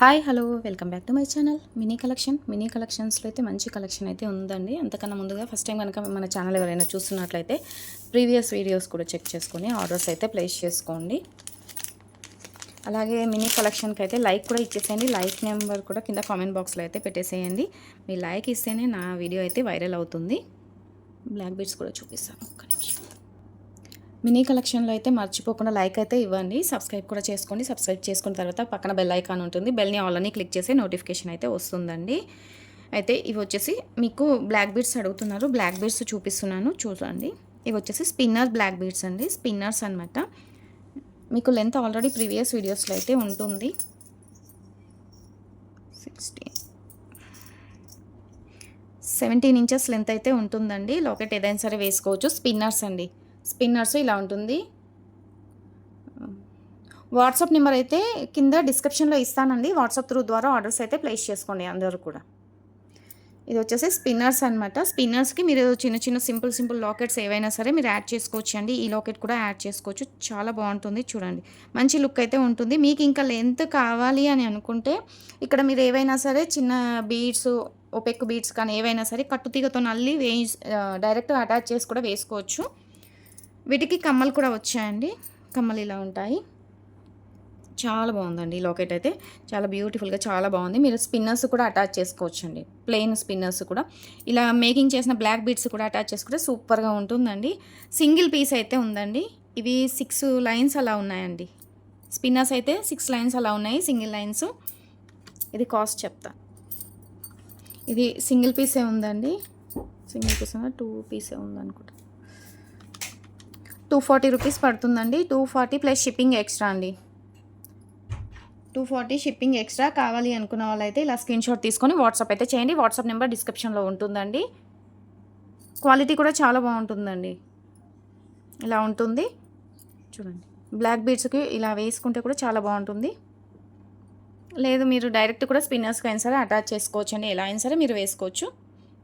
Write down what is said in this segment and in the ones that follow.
Hi hello welcome back to my channel. Mini collection. Mini కలెక్షన్స్లో అయితే మంచి collection అయితే ఉందండి. అంతకన్నా ముందుగా ఫస్ట్ టైం కనుక మన ఛానల్ ఎవరైనా చూస్తున్నట్లయితే ప్రీవియస్ వీడియోస్ కూడా చెక్ చేసుకొని ఆర్డర్స్ అయితే ప్లేస్ చేసుకోండి. అలాగే మినీ కలెక్షన్కి అయితే లైక్ కూడా ఇచ్చేసేయండి. లైక్ నెంబర్ కూడా కింద కామెంట్ బాక్స్లో అయితే పెట్టేసేయండి. మీ లైక్ ఇస్తేనే నా వీడియో అయితే వైరల్ అవుతుంది. బ్లాక్ బీట్స్ కూడా చూపిస్తాను. ఒక్క నిమిషం. మినీ కలెక్షన్లో అయితే మర్చిపోకుండా లైక్ అయితే ఇవ్వండి. సబ్స్క్రైబ్ కూడా చేసుకోండి. సబ్స్క్రైబ్ చేసుకున్న తర్వాత పక్కన బెల్ ఐకాన్ ఉంటుంది. బెల్ని ఆల్ అని క్లిక్ చేసి నోటిఫికేషన్ అయితే వస్తుందండి. అయితే ఇవి వచ్చేసి మీకు బ్లాక్ బీడ్స్ అడుగుతున్నారు. బ్లాక్ బీడ్స్ చూపిస్తున్నాను. చూడండి. ఇవి వచ్చేసి స్పిన్నర్ బ్లాక్ బీడ్స్ అండి. స్పిన్నర్స్ అనమాట మీకు లెంత్ ఆల్రెడీ ప్రీవియస్ వీడియోస్లో అయితే ఉంటుంది. సిక్స్టీన్. సెవెంటీన్ ఇంచెస్ లెంత్ అయితే ఉంటుందండి. లాకెట్ ఏదైనా సరే వేసుకోవచ్చు. స్పిన్నర్స్ అండి. స్పిన్నర్స్ ఇలా ఉంటుంది. వాట్సాప్ నెంబర్ అయితే కింద డిస్క్రిప్షన్లో ఇస్తానండి. వాట్సాప్ త్రూ ద్వారా ఆర్డర్స్ అయితే ప్లేస్ చేసుకోండి అందరూ కూడా. ఇది వచ్చేసి స్పిన్నర్స్ అనమాట స్పిన్నర్స్కి మీరు చిన్న చిన్న సింపుల్ సింపుల్ లాకెట్స్ ఏవైనా సరే మీరు యాడ్ చేసుకోవచ్చు అండి ఈ లాకెట్ కూడా యాడ్ చేసుకోవచ్చు. చాలా బాగుంటుంది చూడండి. మంచి లుక్ అయితే ఉంటుంది. మీకు ఇంకా లెంత్ కావాలి అని అనుకుంటే ఇక్కడ మీరు ఏవైనా సరే చిన్న బీడ్స్ ఒపెక్ బీడ్స్ కానీ ఏవైనా సరే కట్టుతీగతో నల్లి వేయి డైరెక్ట్గా అటాచ్ చేసి కూడా వేసుకోవచ్చు. వీటికి కమ్మలు కూడా వచ్చాయండి. కమ్మలు ఇలా ఉంటాయి. చాలా బాగుందండి ఈ లాకెట్ అయితే. చాలా బ్యూటిఫుల్గా చాలా బాగుంది. మీరు స్పిన్నర్స్ కూడా అటాచ్ చేసుకోవచ్చండి. ప్లెయిన్ స్పిన్నర్స్ కూడా. ఇలా మేకింగ్ చేసిన బ్లాక్ బీడ్స్ కూడా అటాచ్ చేసుకుంటే సూపర్గా ఉంటుందండి. సింగిల్ పీస్ అయితే ఉందండి. ఇవి సిక్స్ లైన్స్ అలా ఉన్నాయండి. స్పిన్నర్స్ అయితే సిక్స్ లైన్స్ అలా ఉన్నాయి. సింగిల్ లైన్స్ ఇది కాస్ట్ చెప్తా. ఇది సింగిల్ పీసే ఉందండి? సింగిల్ పీస్ టూ పీసే ఉందనుకుంటా. టూ ఫార్టీ రూపీస్ పడుతుందండి. Two forty plus shipping extra అండి. టూ ఫార్టీ షిప్పింగ్ ఎక్స్ట్రా కావాలి అనుకున్న వాళ్ళైతే ఇలా స్క్రీన్ షాట్ తీసుకొని వాట్సాప్ అయితే చేయండి. వాట్సాప్ నెంబర్ డిస్క్రిప్షన్లో ఉంటుందండి. క్వాలిటీ కూడా చాలా బాగుంటుందండి. ఇలా ఉంటుంది. చూడండి. బ్లాక్ బీడ్స్కి ఇలా వేసుకుంటే కూడా చాలా బాగుంటుంది. లేదు మీరు డైరెక్ట్ కూడా స్పిన్నర్స్కి అయినా సరే అటాచ్ చేసుకోవచ్చు అండి ఎలా అయినా సరే మీరు వేసుకోవచ్చు.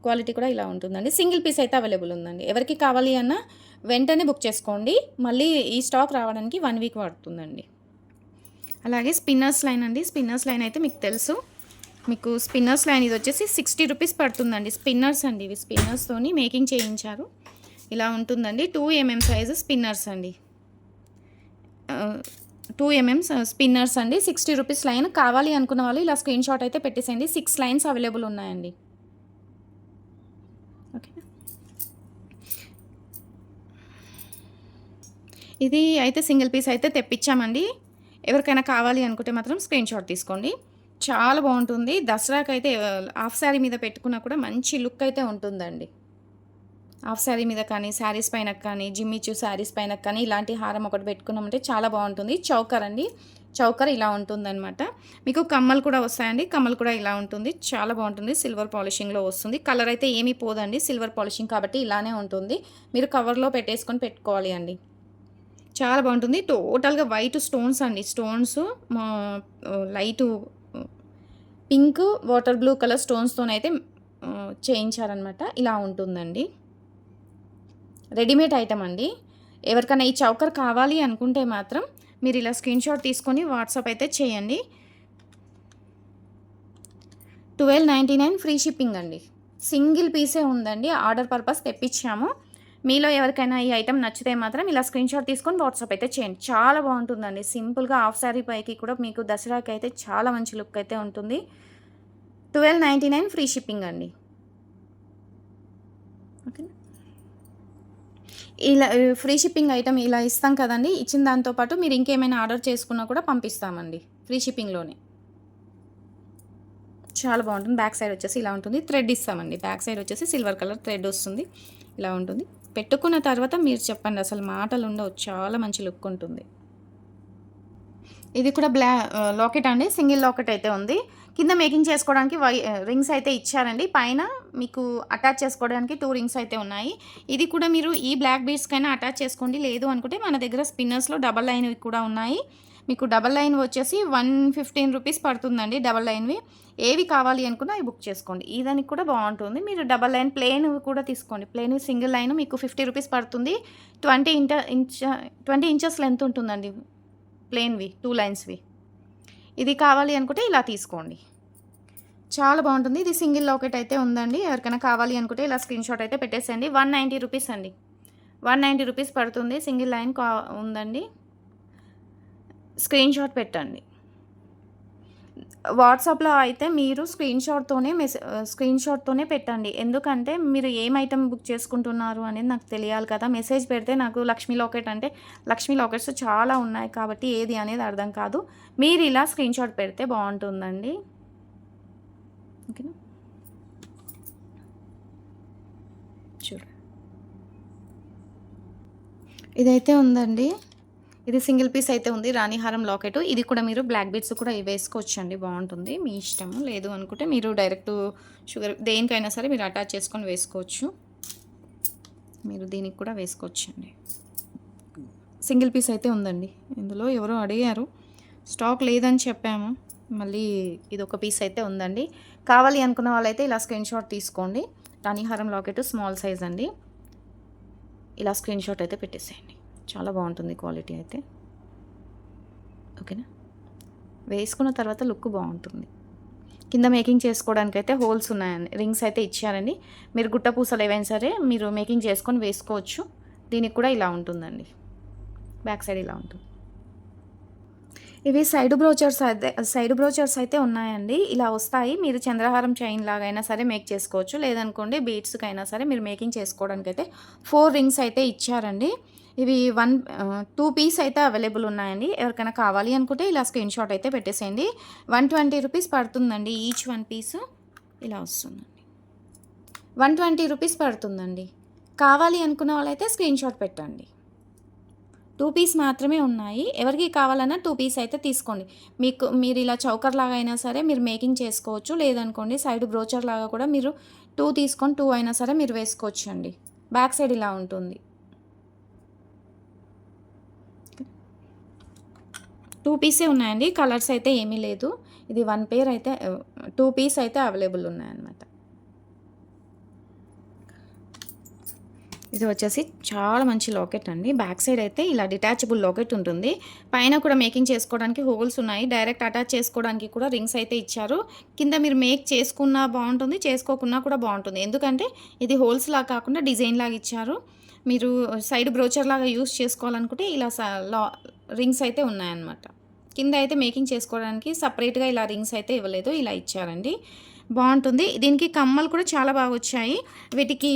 క్వాలిటీ కూడా ఇలా ఉంటుందండి. సింగిల్ పీస్ అయితే అవైలబుల్ ఉందండి. ఎవరికి కావాలి అన్నా వెంటనే బుక్ చేసుకోండి. మళ్ళీ ఈ స్టాక్ రావడానికి వన్ వీక్ పడుతుందండి. అలాగే స్పిన్నర్స్ లైన్ అండి. స్పిన్నర్స్ లైన్ అయితే మీకు తెలుసు. మీకు స్పిన్నర్స్ లైన్ ఇది వచ్చేసి సిక్స్టీ రూపీస్ పడుతుందండి. స్పిన్నర్స్ అండి ఇవి. స్పిన్నర్స్తోని మేకింగ్ చేయించారు. ఇలా ఉంటుందండి. టూ ఎంఎం సైజు స్పిన్నర్స్ అండి. టూ ఎంఎం స్పిన్నర్స్ అండి. సిక్స్టీ రూపీస్ లైన్ కావాలి అనుకున్న వాళ్ళు ఇలా స్క్రీన్ షాట్ అయితే పెట్టేసేయండి. సిక్స్ లైన్స్ అవైలబుల్ ఉన్నాయండి. ఇది అయితే సింగిల్ పీస్ అయితే తెప్పించామండి. ఎవరికైనా కావాలి అనుకుంటే మాత్రం స్క్రీన్ షాట్ తీసుకోండి. చాలా బాగుంటుంది. దసరాకి అయితే హాఫ్ శారీ మీద పెట్టుకున్నా కూడా మంచి లుక్ అయితే ఉంటుందండి. హాఫ్ శారీ మీద కానీ శారీస్ పైన కానీ జిమ్మిచ్చు శారీస్ పైన కానీ ఇలాంటి హారం ఒకటి పెట్టుకున్నామంటే చాలా బాగుంటుంది. చౌకర్ అండి. చౌకర్ ఇలా ఉంటుందన్నమాట. మీకు కమ్మలు కూడా వస్తాయండి. కమ్మలు కూడా ఇలా ఉంటుంది. చాలా బాగుంటుంది. సిల్వర్ పాలిషింగ్లో వస్తుంది. కలర్ అయితే ఏమీ పోదండి. సిల్వర్ పాలిషింగ్ కాబట్టి ఇలానే ఉంటుంది. మీరు కవర్లో పెట్టేసుకొని పెట్టుకోవాలి అండి. చాలా బాగుంటుంది. టోటల్గా వైట్ స్టోన్స్ అండి. స్టోన్స్ మా light pink water blue colour స్టోన్స్తోనైతే చేయించారనమాట ఇలా ఉంటుందండి. రెడీమేడ్ ఐటమ్ అండి. ఎవరికైనా ఈ చౌకర్ కావాలి అనుకుంటే మాత్రం మీరు ఇలా స్క్రీన్ షాట్ తీసుకొని వాట్సాప్ అయితే చేయండి. Twelve ninety nine free shipping అండి. సింగిల్ పీసే ఉందండి. ఆర్డర్ పర్పస్ తెప్పించాము. మీలో ఎవరికైనా ఈ ఐటెం నచ్చితే మాత్రం ఇలా స్క్రీన్ షాట్ తీసుకొని వాట్సాప్ అయితే చేయండి. చాలా బాగుంటుందండి. సింపుల్గా హాఫ్ శారీ పైకి కూడా మీకు దసరాకి అయితే చాలా మంచి లుక్ అయితే ఉంటుంది. Twelve ninety nine free shipping అండి. ఓకేనా ఇలా ఫ్రీ షిప్పింగ్ ఐటమ్ ఇలా ఇస్తాం కదండి. ఇచ్చిన దాంతోపాటు మీరు ఇంకేమైనా ఆర్డర్ చేసుకున్నా కూడా పంపిస్తామండి. ఫ్రీ షిప్పింగ్లోనే చాలా బాగుంటుంది. బ్యాక్ సైడ్ వచ్చేసి ఇలా ఉంటుంది. థ్రెడ్ ఇస్తామండి. బ్యాక్ సైడ్ వచ్చేసి సిల్వర్ కలర్ థ్రెడ్ వస్తుంది. ఇలా ఉంటుంది. పెట్టుకున్న తర్వాత మీరు చెప్పండి అసలు మాటలు ఉండవు చాలా మంచి లుక్ ఉంటుంది. ఇది కూడా బ్లా లాకెట్ అండి. సింగిల్ లాకెట్ అయితే ఉంది. కింద మేకింగ్ చేసుకోవడానికి వై రింగ్స్ అయితే ఇచ్చారండి. పైన మీకు అటాచ్ చేసుకోవడానికి టూ రింగ్స్ అయితే ఉన్నాయి. ఇది కూడా మీరు ఈ బ్లాక్ బీడ్స్కైనా అటాచ్ చేసుకోండి. లేదు అనుకుంటే మన దగ్గర స్పిన్నర్స్లో డబల్ లైన్ కూడా ఉన్నాయి. మీకు డబల్ లైన్ వచ్చేసి వన్ ఫిఫ్టీన్ రూపీస్ పడుతుందండి డబల్ లైన్వి ఏవి కావాలి అనుకున్నా అవి బుక్ చేసుకోండి. ఈ దానికి కూడా బాగుంటుంది. మీరు డబల్ లైన్ ప్లేన్ కూడా తీసుకోండి. ప్లేన్ సింగిల్ లైన్ మీకు ఫిఫ్టీ రూపీస్ పడుతుంది. ట్వంటీ ఇంట ఇంచ ట్వంటీ ఇంచెస్ లెంత్ ఉంటుందండి ప్లేన్వి టూ లైన్స్వి. ఇది కావాలి అనుకుంటే ఇలా తీసుకోండి. చాలా బాగుంటుంది. ఇది సింగిల్ లాకెట్ అయితే ఉందండి. ఎవరికైనా కావాలి అనుకుంటే ఇలా స్క్రీన్ షాట్ అయితే పెట్టేసేయండి. వన్ నైంటీ రూపీస్ అండి. వన్ నైంటీ రూపీస్ పడుతుంది. సింగిల్ లైన్ కా ఉందండి. స్క్రీన్ షాట్ పెట్టండి. వాట్సాప్లో అయితే మీరు స్క్రీన్ షాట్తోనే మెసే స్క్రీన్ షాట్తోనే పెట్టండి. ఎందుకంటే మీరు ఏం ఐటమ్ బుక్ చేసుకుంటున్నారు అనేది నాకు తెలియాలి కదా. మెసేజ్ పెడితే నాకు లక్ష్మీ లాకెట్ అంటే లక్ష్మీ లాకెట్స్ చాలా ఉన్నాయి కాబట్టి ఏది అనేది అర్థం కాదు. మీరు ఇలా స్క్రీన్ షాట్ పెడితే బాగుంటుందండి. ఓకేనా? చూడు. ఇదైతే ఉందండి. ఇది సింగిల్ పీస్ అయితే ఉంది రాణిహారం లాకెట్. ఇది కూడా మీరు బ్లాక్ బీడ్స్ కూడా వేసుకోవచ్చు అండి బాగుంటుంది. మీ ఇష్టం లేదు అనుకుంటే మీరు డైరెక్ట్ షుగర్ దేనికైనా సరే మీరు అటాచ్ చేసుకొని వేసుకోవచ్చు. మీరు దీనికి కూడా వేసుకోవచ్చు అండి సింగిల్ పీస్ అయితే ఉందండి ఇందులో ఎవరో అడిగారు. స్టాక్ లేదని చెప్పాము మళ్ళీ ఇది ఒక పీస్ అయితే ఉందండి. కావాలి అనుకున్న వాళ్ళైతే ఇలా స్క్రీన్ షాట్ తీసుకోండి. రాణిహారం లాకెట్ స్మాల్ సైజ్ అండి. ఇలా స్క్రీన్ షాట్ అయితే పెట్టేసేయండి. చాలా బాగుంటుంది క్వాలిటీ అయితే. ఓకేనా? వేసుకున్న తర్వాత లుక్ బాగుంటుంది. కింద మేకింగ్ చేసుకోవడానికి అయితే హోల్స్ ఉన్నాయండి. రింగ్స్ అయితే ఇచ్చారండి. మీరు గుట్ట పూసలు ఏవైనా సరే మీరు మేకింగ్ చేసుకొని వేసుకోవచ్చు. దీనికి కూడా ఇలా ఉంటుందండి. బ్యాక్ సైడ్ ఇలా ఉంటుంది. ఇవి సైడ్ బ్రోచర్స్ అయితే సైడ్ బ్రోచర్స్ అయితే ఉన్నాయండి. ఇలా వస్తాయి. మీరు చంద్రహారం చైన్ లాగైనా సరే మేక్ చేసుకోవచ్చు. లేదనుకోండి బీట్స్కి అయినా సరే మీరు మేకింగ్ చేసుకోవడానికి అయితే ఫోర్ రింగ్స్ అయితే ఇచ్చారండి. ఇవి వన్ టూ పీస్ అయితే అవైలబుల్ ఉన్నాయండి. ఎవరికైనా కావాలి అనుకుంటే ఇలా స్క్రీన్ షాట్ అయితే పెట్టేసేయండి. వన్ ట్వంటీ రూపీస్ పడుతుందండి ఈచ్ వన్ పీస్ ఇలా వస్తుందండి. వన్ ట్వంటీ రూపీస్ పడుతుందండి. కావాలి అనుకున్న వాళ్ళైతే స్క్రీన్ షాట్ పెట్టండి. టూ పీస్ మాత్రమే ఉన్నాయి. ఎవరికి కావాలన్నా టూ పీస్ అయితే తీసుకోండి. మీకు మీరు ఇలా చౌకర్ లాగా అయినా సరే మీరు మేకింగ్ చేసుకోవచ్చు. లేదనుకోండి సైడ్ బ్రోచర్ లాగా కూడా మీరు టూ తీసుకొని టూ అయినా సరే మీరు వేసుకోవచ్చు అండి బ్యాక్ సైడ్ ఇలా ఉంటుంది. టూ పీసే ఉన్నాయండి. కలర్స్ అయితే ఏమీ లేదు. ఇది వన్ పేర్ అయితే టూ పీస్ అయితే అవైలబుల్ ఉన్నాయన్నమాట. ఇది వచ్చేసి చాలా మంచి లాకెట్ అండి. బ్యాక్ సైడ్ అయితే ఇలా డిటాచబుల్ లాకెట్ ఉంటుంది. పైన కూడా మేకింగ్ చేసుకోవడానికి హోల్స్ ఉన్నాయి. డైరెక్ట్ అటాచ్ చేసుకోవడానికి కూడా రింగ్స్ అయితే ఇచ్చారు. కింద మీరు మేక్ చేసుకున్నా బాగుంటుంది చేసుకోకున్నా కూడా బాగుంటుంది. ఎందుకంటే ఇది హోల్స్ లాగా కాకుండా డిజైన్ లాగా ఇచ్చారు. మీరు సైడ్ బ్రోచర్ లాగా యూస్ చేసుకోవాలనుకుంటే ఇలా లా రింగ్స్ అయితే ఉన్నాయన్నమాట. కింద అయితే మేకింగ్ చేసుకోవడానికి సపరేట్గా ఇలా రింగ్స్ అయితే ఇవ్వలేదు ఇలా ఇచ్చారండి. బాగుంటుంది. దీనికి కమ్మలు కూడా చాలా బాగా వచ్చాయి వీటికి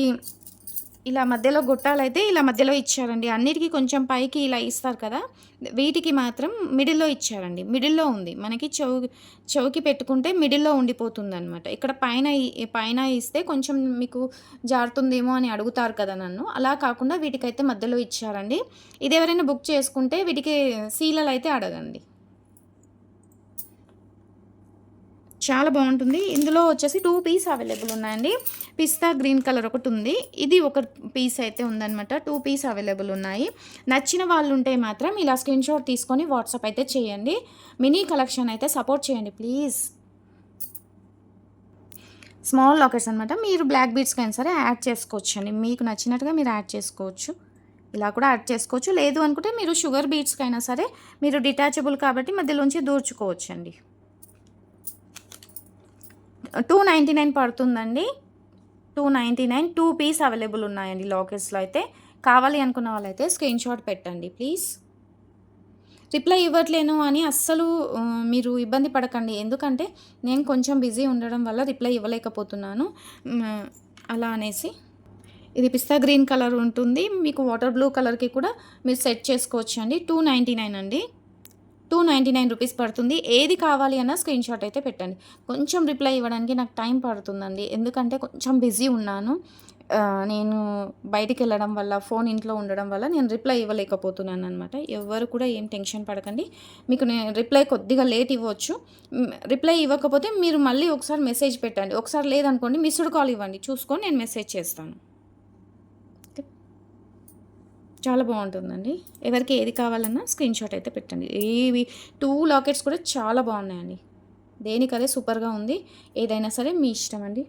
ఇలా మధ్యలో గొట్టాలు అయితే ఇలా మధ్యలో ఇచ్చారండి. అన్నిటికీ కొంచెం పైకి ఇలా ఇస్తారు కదా వీటికి మాత్రం మిడిల్లో ఇచ్చారండి. మిడిల్లో ఉంది. మనకి చౌ చౌకి పెట్టుకుంటే మిడిల్లో ఉండిపోతుంది అనమాట ఇక్కడ పైన పైన ఇస్తే కొంచెం మీకు జారుతుందేమో అని అడుగుతారు కదా నన్ను. అలా కాకుండా వీటికైతే మధ్యలో ఇచ్చారండి. ఇది ఎవరైనా బుక్ చేసుకుంటే వీటికి సీలలు అయితే అడగండి. చాలా బాగుంటుంది. ఇందులో వచ్చేసి టూ పీస్ అవైలబుల్ ఉన్నాయండి. పిస్తా గ్రీన్ కలర్ ఒకటి ఉంది. ఇది ఒక పీస్ అయితే ఉందనమాట టూ పీస్ అవైలబుల్ ఉన్నాయి. నచ్చిన వాళ్ళు ఉంటే మాత్రం ఇలా స్క్రీన్ షాట్ తీసుకొని వాట్సాప్ అయితే చేయండి. మినీ కలెక్షన్ అయితే సపోర్ట్ చేయండి ప్లీజ్ స్మాల్ లాకెట్స్ అనమాట మీరు బ్లాక్ బీడ్స్కి అయినా సరే యాడ్ చేసుకోవచ్చు అండి మీకు నచ్చినట్టుగా మీరు యాడ్ చేసుకోవచ్చు. ఇలా కూడా యాడ్ చేసుకోవచ్చు. లేదు అనుకుంటే మీరు షుగర్ బీట్స్కి అయినా సరే మీరు డిటాచబుల్ కాబట్టి మధ్యలోంచి దూర్చుకోవచ్చు అండి టూ నైంటీ నైన్ పడుతుందండి. Two ninety nine two piece available ఉన్నాయండి లాకెట్స్లో అయితే. కావాలి అనుకున్న వాళ్ళైతే స్క్రీన్ షాట్ పెట్టండి ప్లీజ్. రిప్లై ఇవ్వట్లేను అని అస్సలు మీరు ఇబ్బంది పడకండి. ఎందుకంటే నేను కొంచెం బిజీ ఉండడం వల్ల రిప్లై ఇవ్వలేకపోతున్నాను. అలా అనేసి. ఇది పిస్తా గ్రీన్ కలర్ ఉంటుంది. మీకు వాటర్ బ్లూ కలర్కి కూడా మీరు సెట్ చేసుకోవచ్చు అండి టూ నైంటీ నైన్ అండి. టూ నైంటీ నైన్ రూపీస్ పడుతుంది. ఏది కావాలి అన్న స్క్రీన్ షాట్ అయితే పెట్టండి. కొంచెం రిప్లై ఇవ్వడానికి నాకు టైం పడుతుందండి. ఎందుకంటే కొంచెం బిజీ ఉన్నాను. నేను బయటికి వెళ్ళడం వల్ల ఫోన్ ఇంట్లో ఉండడం వల్ల నేను రిప్లై ఇవ్వలేకపోతున్నాను అనమాట ఎవరు కూడా ఏం టెన్షన్ పడకండి. మీకు నేను రిప్లై కొద్దిగా లేట్ ఇవ్వచ్చు. రిప్లై ఇవ్వకపోతే మీరు మళ్ళీ ఒకసారి మెసేజ్ పెట్టండి. ఒకసారి లేదనుకోండి మిస్డ్ కాల్ ఇవ్వండి. చూసుకొని నేను మెసేజ్ చేస్తాను. చాలా బాగుంటుందండి. ఎవరికి ఏది కావాలన్నా స్క్రీన్ షాట్ అయితే పెట్టండి. ఇవి టూ లాకెట్స్ కూడా చాలా బాగున్నాయండి. దేనికదే సూపర్గా ఉంది. ఏదైనా సరే మీ ఇష్టం అండి.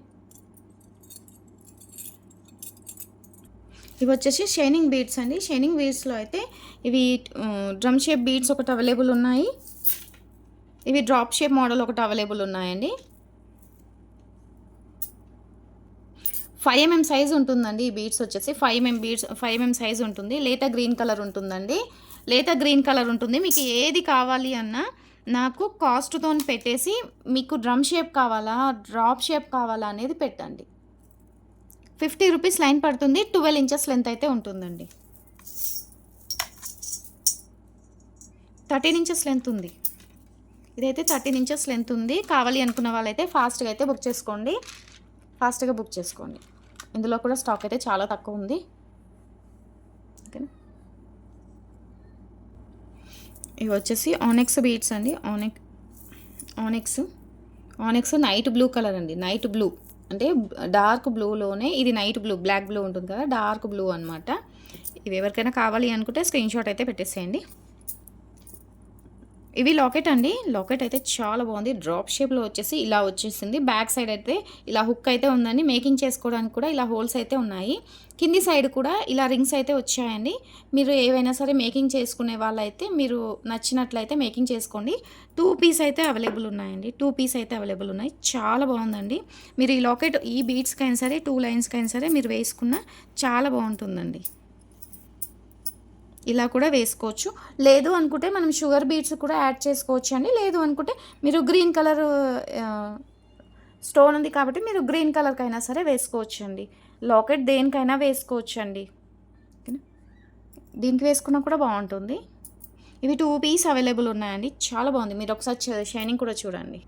ఇవి వచ్చేసి షైనింగ్ బీడ్స్ అండి. షైనింగ్ బీడ్స్లో అయితే ఇవి డ్రమ్ షేప్ బీడ్స్ ఒకటి అవైలబుల్ ఉన్నాయి. ఇవి డ్రాప్ షేప్ మోడల్ ఒకటి అవైలబుల్ ఉన్నాయండి. ఫైవ్ ఎంఎం సైజ్ ఉంటుందండి. ఈ బీడ్స్ వచ్చేసి five mm beads five mm size ఉంటుంది. లేత గ్రీన్ కలర్ ఉంటుందండి. లేత గ్రీన్ కలర్ ఉంటుంది. మీకు ఏది కావాలి అన్నా నాకు కాస్ట్తో పెట్టేసి మీకు డ్రమ్ షేప్ కావాలా డ్రాప్ షేప్ కావాలా అనేది పెట్టండి. ఫిఫ్టీ రూపీస్ లైన్ పడుతుంది. ట్వెల్వ్ ఇంచెస్ లెంత్ అయితే ఉంటుందండి. థర్టీన్ ఇంచెస్ లెంత్ ఉంది. ఇదైతే థర్టీన్ ఇంచెస్ లెంత్ ఉంది. కావాలి అనుకున్న వాళ్ళైతే ఫాస్ట్గా అయితే బుక్ చేసుకోండి. ఫాస్ట్గా బుక్ చేసుకోండి. ఇందులో కూడా స్టాక్ అయితే చాలా తక్కువ ఉంది. ఓకేనా? ఇవి వచ్చేసి ఆనెక్స్ బీట్స్ అండి. ఆనెక్ ఆనెక్స్ ఆనెక్స్ నైట్ బ్లూ కలర్ అండి. Night blue. అంటే డార్క్ బ్లూలోనే ఇది నైట్ బ్లూ బ్లాక్ బ్లూ ఉంటుంది కదా డార్క్ బ్లూ అనమాట ఇవి ఎవరికైనా కావాలి అనుకుంటే స్క్రీన్ షాట్ అయితే పెట్టేసేయండి. ఇవి లాకెట్ అండి. లాకెట్ అయితే చాలా బాగుంది. డ్రాప్ షేప్లో వచ్చేసి ఇలా వచ్చేసింది. బ్యాక్ సైడ్ అయితే ఇలా హుక్ అయితే ఉందండి. మేకింగ్ చేసుకోవడానికి కూడా ఇలా హోల్స్ అయితే ఉన్నాయి. కింది సైడ్ కూడా ఇలా రింగ్స్ అయితే వచ్చాయండి. మీరు ఏవైనా సరే మేకింగ్ చేసుకునే వాళ్ళైతే మీరు నచ్చినట్లయితే మేకింగ్ చేసుకోండి. టూ పీస్ అయితే అవైలబుల్ ఉన్నాయండి. టూ పీస్ అయితే అవైలబుల్ ఉన్నాయి. చాలా బాగుందండి. మీరు ఈ లాకెట్ ఈ బీట్స్కి అయినా సరే టూ లైన్స్కి అయినా సరే మీరు వేసుకున్న చాలా బాగుంటుందండి. ఇలా కూడా వేసుకోవచ్చు. లేదు అనుకుంటే మనం షుగర్ బీట్స్ కూడా యాడ్ చేసుకోవచ్చు అండి. లేదు అనుకుంటే మీరు గ్రీన్ కలర్ స్టోన్ ఉంది కాబట్టి మీరు గ్రీన్ కలర్కైనా సరే వేసుకోవచ్చు అండి. లాకెట్ దేనికైనా వేసుకోవచ్చు అండి. ఓకేనా? దీనికి వేసుకున్నా కూడా బాగుంటుంది. ఇవి టూ పీస్ అవైలబుల్ ఉన్నాయండి. చాలా బాగుంది. మీరు ఒకసారి షైనింగ్ కూడా చూడండి.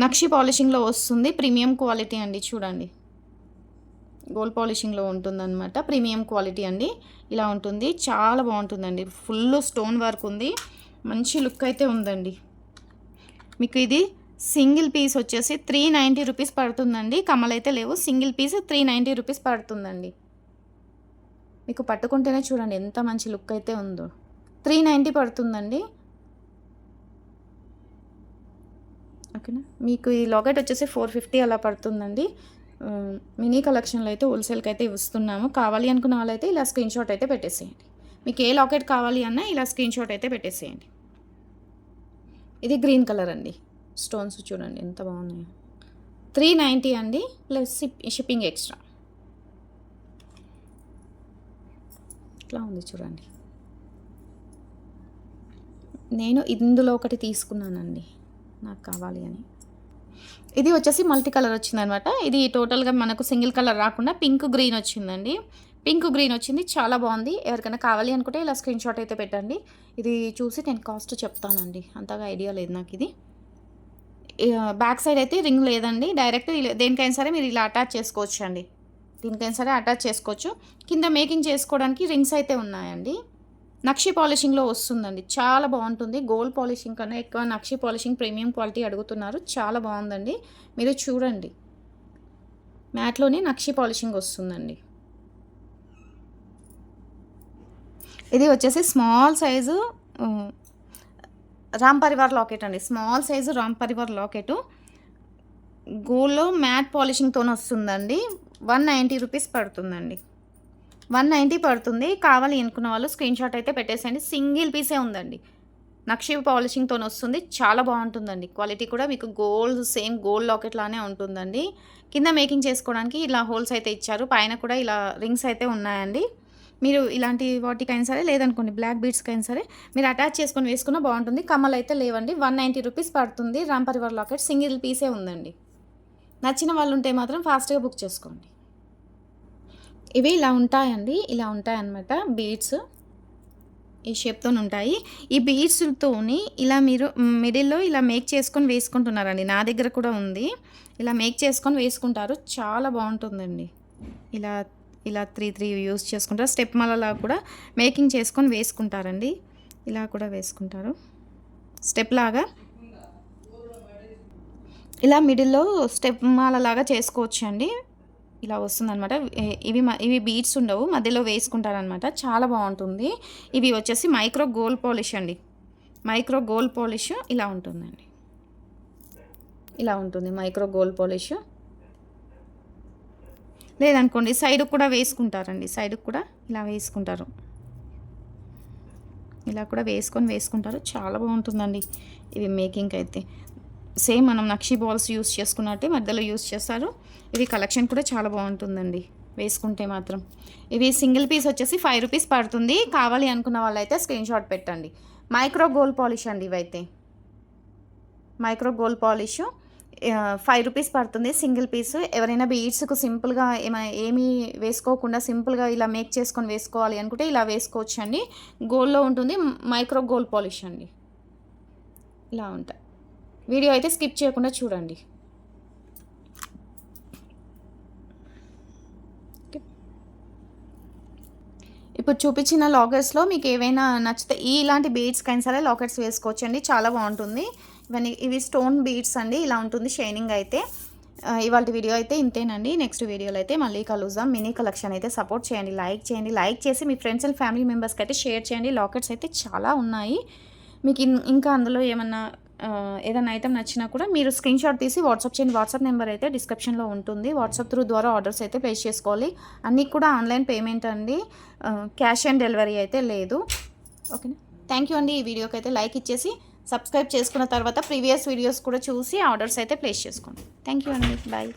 నక్షి పాలిషింగ్లో వస్తుంది. ప్రీమియం క్వాలిటీ అండి. చూడండి. గోల్డ్ పాలిషింగ్లో ఉంటుందన్నమాట. ప్రీమియం క్వాలిటీ అండి. ఇలా ఉంటుంది. చాలా బాగుంటుందండి. ఫుల్ స్టోన్ వర్క్ ఉంది. మంచి లుక్ అయితే ఉందండి. మీకు ఇది సింగిల్ పీస్ వచ్చేసి త్రీ నైంటీ రూపీస్ పడుతుందండి. కమలైతే లేవు. Single piece three ninety rupees పడుతుందండి. మీకు పట్టుకుంటేనే చూడండి ఎంత మంచి లుక్ అయితే ఉందో. త్రీ నైంటీ పడుతుందండి. ఓకేనా? మీకు ఈ లాకెట్ వచ్చేసి ఫోర్ ఫిఫ్టీ అలా పడుతుందండి. మినీ కలెక్షన్లో అయితే హోల్సేల్కి అయితే ఇస్తున్నాము. కావాలి అనుకున్న వాళ్ళైతే ఇలా స్క్రీన్ షాట్ అయితే పెట్టేసేయండి. మీకు ఏ లాకెట్ కావాలి అన్నా ఇలా స్క్రీన్ షాట్ అయితే పెట్టేసేయండి. ఇది గ్రీన్ కలర్ అండి. స్టోన్స్ చూడండి ఎంత బాగున్నాయో. త్రీ నైంటీ అండి ప్లస్ షిప్పింగ్ ఎక్స్ట్రా. ఇట్లా ఉంది చూడండి. నేను ఇందులో ఒకటి తీసుకున్నానండి. నాకు కావాలి అని. ఇది వచ్చేసి మల్టీ కలర్ వచ్చిందనమాట. ఇది టోటల్గా మనకు సింగిల్ కలర్ రాకుండా పింక్ గ్రీన్ వచ్చిందండి. పింక్ గ్రీన్ వచ్చింది చాలా బాగుంది. ఎవరికైనా కావాలి అనుకుంటే ఇలా స్క్రీన్ షాట్ అయితే పెట్టండి. ఇది చూసి నేను కాస్ట్ చెప్తానండి. అంతగా ఐడియా లేదు నాకు ఇది. బ్యాక్ సైడ్ అయితే రింగ్ లేదండి. డైరెక్ట్ దేనికైనా సరే మీరు ఇలా అటాచ్ చేసుకోవచ్చు అండి దీనికైనా సరే అటాచ్ చేసుకోవచ్చు. కింద మేకింగ్ చేసుకోవడానికి రింగ్స్ అయితే ఉన్నాయండి. నక్షి పాలిషింగ్లో వస్తుందండి. చాలా బాగుంటుంది. గోల్డ్ పాలిషింగ్ కన్నా ఎక్కువ నక్షి పాలిషింగ్ ప్రీమియం క్వాలిటీ అడుగుతున్నారు. చాలా బాగుందండి. మీరు చూడండి. మ్యాట్లోనే నక్షి పాలిషింగ్ వస్తుందండి. ఇది వచ్చేసి small size Ram Parivar locket అండి. Small size Ram Parivar locket. గోల్డ్లో మ్యాట్ పాలిషింగ్తో వస్తుందండి. వన్ నైంటీ రూపీస్ పడుతుందండి. వన్ నైంటీ పడుతుంది. కావాలి అనుకున్న వాళ్ళు స్క్రీన్ షాట్ అయితే పెట్టేసేయండి. సింగిల్ పీసే ఉందండి. నక్షి పాలిషింగ్తో వస్తుంది. చాలా బాగుంటుందండి. క్వాలిటీ కూడా మీకు గోల్డ్ సేమ్ గోల్డ్ లాకెట్ లానే ఉంటుందండి. కింద మేకింగ్ చేసుకోవడానికి ఇలా హోల్స్ అయితే ఇచ్చారు. పైన కూడా ఇలా రింగ్స్ అయితే ఉన్నాయండి. మీరు ఇలాంటి వాటికైనా సరే లేదనుకోండి బ్లాక్ బీడ్స్కైనా సరే మీరు అటాచ్ చేసుకొని వేసుకున్న బాగుంటుంది. కమ్మలు అయితే లేవండి. వన్ నైంటీ రూపీస్ పడుతుంది. రామ్ పరివార్ లాకెట్ సింగిల్ పీసే ఉందండి. నచ్చిన వాళ్ళు ఉంటే మాత్రం ఫాస్ట్గా బుక్ చేసుకోండి. ఇవి ఇలా ఉంటాయండి. ఇలా ఉంటాయన్నమాట బీడ్స్. ఈ షేప్తో ఉంటాయి. ఈ బీడ్స్తోని ఇలా మీరు మిడిల్లో ఇలా మేక్ చేసుకొని వేసుకుంటున్నారండి. నా దగ్గర కూడా ఉంది. ఇలా మేక్ చేసుకొని వేసుకుంటారు. చాలా బాగుంటుందండి. ఇలా ఇలా త్రీ త్రీ యూస్ చేసుకుంటారు. స్టెప్ మళ్ళలా కూడా మేకింగ్ చేసుకొని వేసుకుంటారండి. ఇలా కూడా వేసుకుంటారు. స్టెప్ లాగా. ఇలా మిడిల్లో స్టెప్ మాలలాగా చేసుకోవచ్చు అండి ఇలా వస్తుందన్నమాట. ఇవి ఇవి బీడ్స్ ఉండవు మధ్యలో వేసుకుంటారనమాట చాలా బాగుంటుంది. ఇవి వచ్చేసి మైక్రో గోల్డ్ పాలిష్ అండి. మైక్రో గోల్డ్ పాలిష్ ఇలా ఉంటుందండి. ఇలా ఉంటుంది మైక్రో గోల్డ్ పాలిష్. లేదనుకోండి సైడ్ కూడా వేసుకుంటారండి. సైడ్ కూడా ఇలా వేసుకుంటారు. ఇలా కూడా వేసుకొని వేసుకుంటారు. చాలా బాగుంటుందండి. ఇవి మేకింగ్కి అయితే. సేమ్ మనం నక్షి బాల్స్ యూస్ చేసుకున్నట్టే మధ్యలో యూస్ చేస్తారు. ఇది కలెక్షన్ కూడా చాలా బాగుంటుందండి. వేసుకుంటే మాత్రం. ఇవి సింగిల్ పీస్ వచ్చేసి ఫైవ్ రూపీస్ పడుతుంది. కావాలి అనుకున్న వాళ్ళైతే స్క్రీన్ షాట్ పెట్టండి. మైక్రో గోల్డ్ పాలిష్ అండి ఇవైతే. Micro gold polish five rupees పడుతుంది సింగిల్ పీస్. ఎవరైనా బీడ్స్కు సింపుల్గా ఏమైనా ఏమీ వేసుకోకుండా సింపుల్గా ఇలా మేక్ చేసుకొని వేసుకోవాలి అనుకుంటే ఇలా వేసుకోవచ్చు అండి గోల్డ్లో ఉంటుంది మైక్రో గోల్డ్ పాలిష్ అండి. ఇలా ఉంటాయి. వీడియో అయితే స్కిప్ చేయకుండా చూడండి. ఇప్పుడు చూపించిన లాకెట్స్లో మీకు ఏవైనా నచ్చితే ఇలాంటి బీడ్స్ కైనా సరే లాకెట్స్ వేసుకోవచ్చు అండి చాలా బాగుంటుంది. ఇవన్నీ ఇవి స్టోన్ బీడ్స్ అండి. ఇలా ఉంటుంది షైనింగ్ అయితే. ఇవాళ వీడియో అయితే ఇంతేనండి. నెక్స్ట్ వీడియోలో అయితే మళ్ళీ కలుద్దాం. మినీ కలెక్షన్ అయితే సపోర్ట్ చేయండి. లైక్ చేయండి. లైక్ చేసి మీ ఫ్రెండ్స్ అండ్ ఫ్యామిలీ మెంబర్స్కి అయితే షేర్ చేయండి. లాకెట్స్ అయితే చాలా ఉన్నాయి. మీకు ఇన్- ఇంకా అందులో ఏమన్నా ఏదైనా ఐటమ్ నచ్చినా కూడా మీరు స్క్రీన్ షాట్ తీసి వాట్సాప్ చేయండి. వాట్సాప్ నెంబర్ అయితే డిస్క్రిప్షన్లో ఉంటుంది. వాట్సాప్ త్రూ ద్వారా ఆర్డర్స్ అయితే ప్లేస్ చేసుకోవాలి. అన్నీ కూడా ఆన్లైన్ పేమెంట్ అండి. క్యాష్ ఆన్ డెలివరీ అయితే లేదు. ఓకేనా థ్యాంక్ యూ అండి. ఈ వీడియోకి అయితే లైక్ ఇచ్చేసి సబ్స్క్రైబ్ చేసుకున్న తర్వాత ప్రీవియస్ వీడియోస్ కూడా చూసి ఆర్డర్స్ అయితే ప్లేస్ చేసుకోండి. థ్యాంక్ యూ అండి. బాయ్